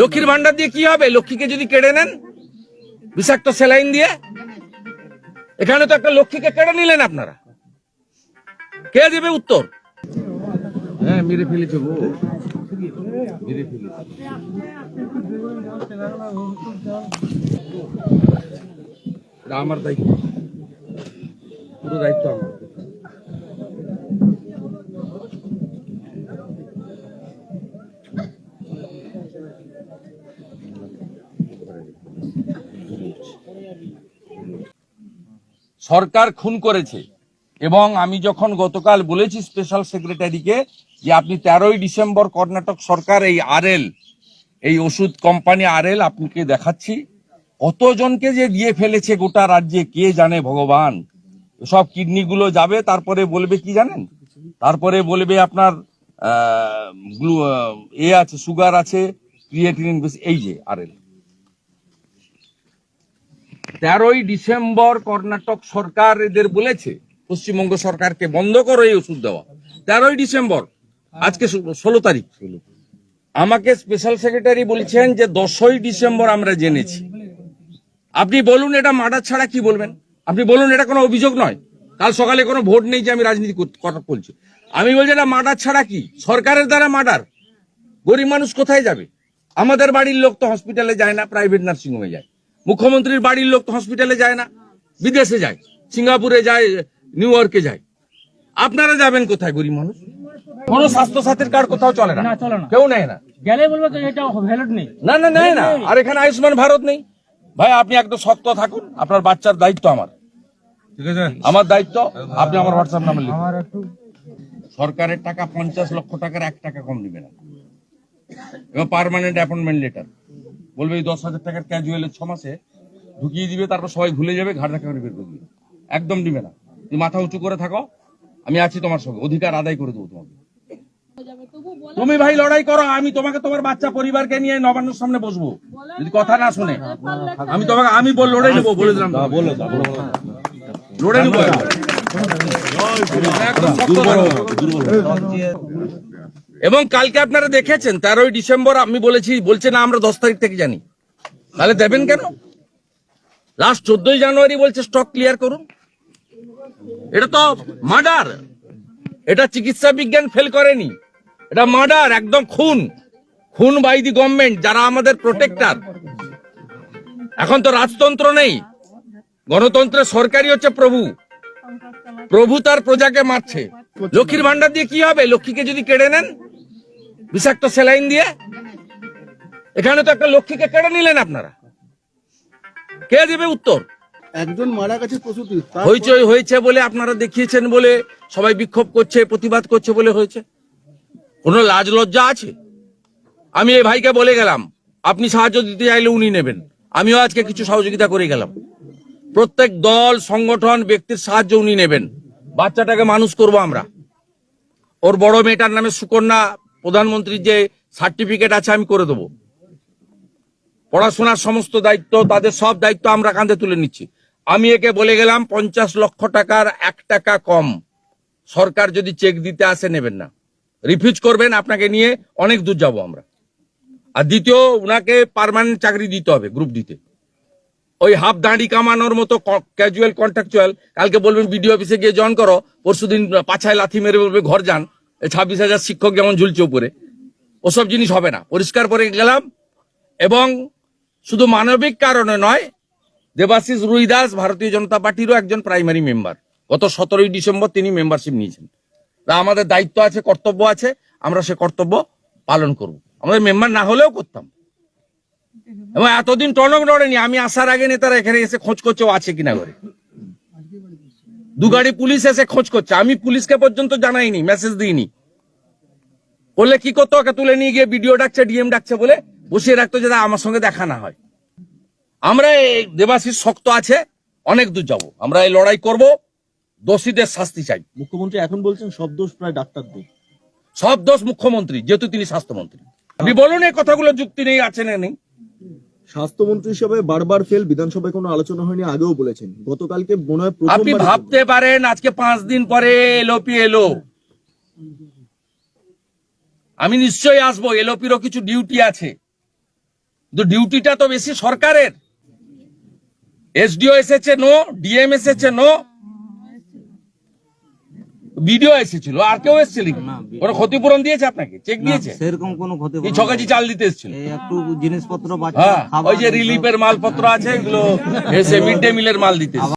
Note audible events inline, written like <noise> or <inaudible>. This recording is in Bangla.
লক্ষ্মীর ভান্ডার দিয়ে কি হবে? লক্ষ্মীকে যদি কেড়ে নেন বিষাক্ত স্যালাইন দিয়ে? এখানে তো একটা লক্ষ্মীকে কেড়ে নিলেন আপনারা। কে দেবে উত্তর? হ্যাঁ মেরে ফেলেছে গো। মেরে ফেলেছে। আমার দায়িত্ব। পুরো দায়িত্ব আমার। সরকার খুন করেছে। এবং আমি যখন গতকাল বলেছি স্পেশাল সেক্রেটারিকে যে আপনি তেরোই ডিসেম্বর কর্ণাটক সরকার এই আরএল এই ওষুধ কোম্পানি আরএল আপনাকে দেখাচ্ছি। কতজনকে যে দিয়ে ফেলেছে গোটা রাজ্যে, কে জানে ভগবান? সব কিডনি গুলো যাবে, তারপরে বলবে কি জানেন? তারপরে বলবে আপনার এ আছে, সুগার আছে ক্রিয়েটিনিন বেশি এই যে আরএল তেরোই ডিসেম্বর কর্ণাটক সরকার এদের বলেছে, পশ্চিমবঙ্গ সরকারকে বন্ধ করো এই ওষুধ দেওয়া। তেরোই ডিসেম্বর, আজকে ষোলো তারিখ। আমাকে স্পেশাল সেক্রেটারি বলছেন যে দশই ডিসেম্বর আমরা জেনেছি। আপনি বলুন এটা মার্ডার ছাড়া কি বলবেন? আপনি বলুন এটা কোনো অভিযোগ নয়। কাল সকালে কোনো ভোট নেই যে আমি রাজনীতি কথা বলছি আমি বলছি এটা মার্ডার ছাড়া কি? সরকারের দ্বারা মার্ডার। গরিব মানুষ কোথায় যাবে? আমাদের বাড়ির লোক তো হসপিটালে যায় না প্রাইভেট নার্সিংহোমে যায়। মুখ্যমন্ত্রীর বাড়ির লোক তো হসপিটালে যায় না বিদেশে যায় সিঙ্গাপুরে যায় নিউ ইয়র্কে যায়। আপনারা যাবেন কোথায় গরিব মানুষ? কোনো স্বাস্থ্য সাথীর কার্ড কোথাও চলে না। কেউ নেয় না। গেলে বলব এটা ভ্যালিড নেই। না না নেয় না। আর এখানে আয়ুষ্মান ভারত নেই। ভাই আপনি একদম শক্ত থাকুন। আপনার বাচ্চার দায়িত্ব আমার। ঠিক আছে। আমার দায়িত্ব আপনি আমার হোয়াটসঅ্যাপ নাম্বার লিখুন। সরকারের টাকা পঞ্চাশ লক্ষ টাকার এক টাকা কম দিবে না। এবং পার্মানেন্ট অ্যাপয়েন্টমেন্ট লেটার বলবে এই দশ হাজার টাকার ক্যাজুয়ালের ছ মাসে ঢুকিয়ে দিবে তারপর সবাই ভুলে যাবে ঘাট দেখা করে বের করে দিবে। একদম দিবে না। তুমি মাথা উঁচু করে থাকো আমি আছি তোমার সঙ্গে অধিকার আদায় করে দেবো তোমাকে। তুমি ভাই লড়াই করো আমি তোমাকে তোমার বাচ্চা পরিবারকে নিয়ে নবান্নর সামনে বসবো। যদি কথা না শুনে আমি তোমাকে আমি বল লড়ে নেব বলে দিলাম লড়ে নেব। একদম শক্ত থাকো। এবং কালকে আপনারা দেখেছেন, তেরোই ডিসেম্বর আমি বলেছি, বলছে, না, আমরা দশ তারিখ থেকে জানি। তাহলে দেবেন কেন? লাস্ট চোদ্দই জানুয়ারি বলছে স্টক ক্লিয়ার করুন। এটা তো মার্ডার এটা চিকিৎসা বিজ্ঞান ফেল করেনি। এটা মার্ডার একদম খুন। খুন বাই দি গভর্নমেন্ট যারা আমাদের প্রোটেক্টার এখন তো রাজতন্ত্র নেই। গণতন্ত্রের সরকারই হচ্ছে প্রভু। প্রভু তার প্রজাকে মারছে। লক্ষ্মীর ভান্ডার দিয়ে কি হবে? লক্ষ্মীকে যদি কেড়ে নেন বিষাক্ত স্যালাইন দিয়ে? এখানে তো একটা লক্ষ্মীকে কেড়ে নিলেন আপনারা। কে দেবে উত্তর? একজন মারা গেছে প্রসূতি হইচই হয়েছে বলে আপনারা দেখিয়েছেন বলে সবাই বিক্ষোভ করছে প্রতিবাদ করছে বলে হয়েছে। কোনো লাজ লজ্জা আছে? আমি এই ভাইকে বলে গেলাম আপনি সাহায্য দিতে চাইলে উনি নেবেন। আমিও আজকে কিছু সহযোগিতা করে গেলাম। প্রত্যেক দল সংগঠন ব্যক্তির সাহায্য উনি নেবেন। বাচ্চাটাকে মানুষ করব আমরা। ওর বড় মেয়েটার নামে সুকন্যা প্রধানমন্ত্রীর যে সার্টিফিকেট আছে আমি করে দেবো। পড়াশোনার সমস্ত দায়িত্ব, তাদের সব দায়িত্ব আমরা কাঁধে তুলে নিচ্ছি। আমি একে বলে গেলাম, পঞ্চাশ লক্ষ টাকার এক টাকা কম। সরকার যদি চেক দিতে আসে নেবেন না। রিফিউজ করবেন আপনাকে নিয়ে, অনেক দূর যাব আমরা। আর দ্বিতীয়, উনাকে পার্মানেন্ট চাকরি দিতে হবে গ্রুপ দিতে ওই হাফ দাঁড়ি কামানোর মতো ক্যাজুয়াল কন্ট্রাকচুয়াল কালকে বলবেন বিডিও অফিসে গিয়ে জয়েন করো, পরশুদিন পাছায় লাথি মেরে বলবে, ঘর যান। ছাব্বিশ হাজার শিক্ষক যেমন ঝুলছে উপরে, ওসব জিনিস হবে না। পরিষ্কার করে গেলাম এবং শুধু মানবিক কারণে নয়, দেবাশিস রুইদাস ভারতীয় জনতা পার্টিরও একজন প্রাইমারি মেম্বার। গত সতেরোই ডিসেম্বর তিনি মেম্বারশিপ নিয়েছেন। তা আমাদের দায়িত্ব আছে, কর্তব্য আছে, আমরা সে কর্তব্য পালন করব। আমাদের মেম্বার না হলেও করতাম। এবং এতদিন টনক নড়েনি, আমি আসার আগে নেতারা এখানে এসে খোঁজ করছে আছে কিনা করে দু গাড়ি পুলিশ এসে খোঁজ করছে, আমি পুলিশকে পর্যন্ত জানাইনি মেসেজ দিইনি। বললে কি করতো? ওকে তুলে নিয়ে গিয়ে ভিডিও ডাকছে ডিএম ডাকছে বলে বসিয়ে রাখতো যাতে আমার সঙ্গে দেখা না হয়। আমরা এই দেবাশিস শক্ত আছে অনেক দূর যাব। আমরা এই লড়াই করব দোষীদের শাস্তি চাই। মুখ্যমন্ত্রী এখন বলছেন সব দোষ প্রায় ডাক্তারদের। সব দোষ মুখ্যমন্ত্রী যেহেতু তিনি স্বাস্থ্যমন্ত্রী। আপনি বলুন এই কথাগুলো যুক্তি নেই আছে না নেই? স্বাস্থ্যমন্ত্রী হিসেবে বারবার ফেল বিধানসভায় কোনো আলোচনা হয়নি আগেও বলেছেন। গতকালকে মনে হয় আপনি ভাবতে পারেন আজকে পাঁচ দিন পরে এলোপি এলো। আমি নিশ্চয়ই আসব এলোপিরও কিছু ডিউটি আছে। কিন্তু ডিউটিটা তো বেশি সরকারের। এসডিও এসেছে নো ডিএম এসেছে নো বিডিও এসেছিল। আর কেউ এসেছিল? ওরা ক্ষতিপূরণ দিয়েছে আপনাকে? চেক দিয়েছে? সেরকম কোনো ক্ষতি এই ছ কেজি চাল দিতে এসেছিল। একটু জিনিসপত্র হ্যাঁ ওই যে রিলিফের মালপত্র আছে এগুলো <laughs> এসে মিড ডে মিলের মাল দিতে।